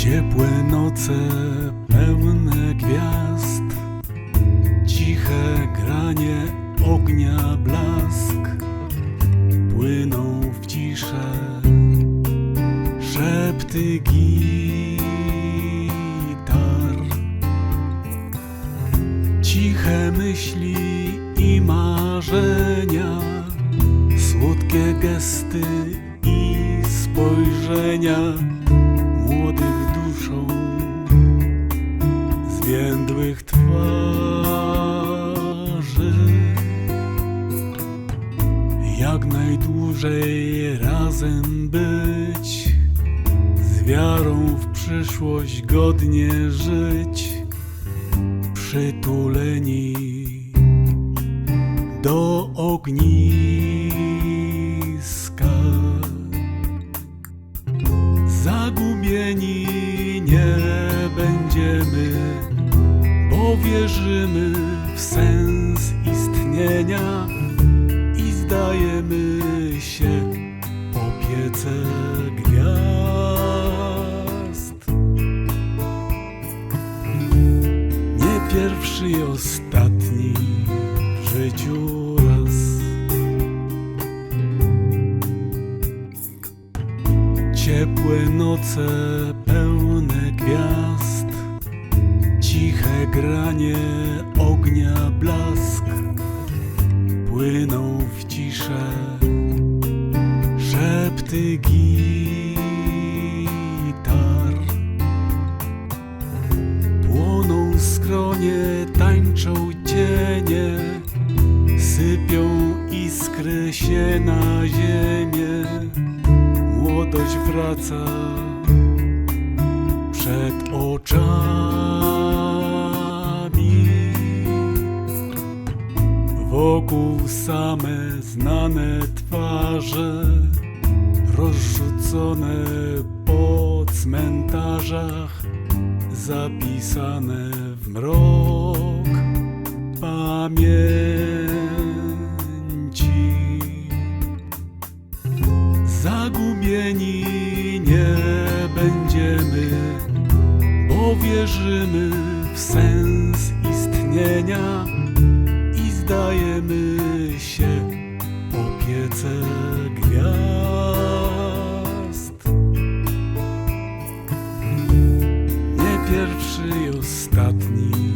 Ciepłe noce pełne gwiazd, ciche granie ognia blask, płyną w ciszę szepty gitar, ciche myśli i marzenia, słodkie gesty i spojrzenia Jak najdłużej razem być, z wiarą w przyszłość godnie żyć, przytuleni do ogniska. Zagubieni nie będziemy, bo wierzymy w sens istnienia i zdajemy się opiece gwiazd. Nie pierwszy i ostatni w życiu raz. Ciepłe noce pełne gwiazd, ciche granie w ciszę szepty gitar. Płoną skronie, tańczą cienie, sypią iskry się na ziemię młodość wraca przed oczami. Wokół same znane twarze, rozrzucone po cmentarzach, zapisane w mrok pamięci. Zagubieni nie będziemy, bo wierzymy w sens istnienia i zdajemy się opiece gwiazd. Nie pierwszy i ostatni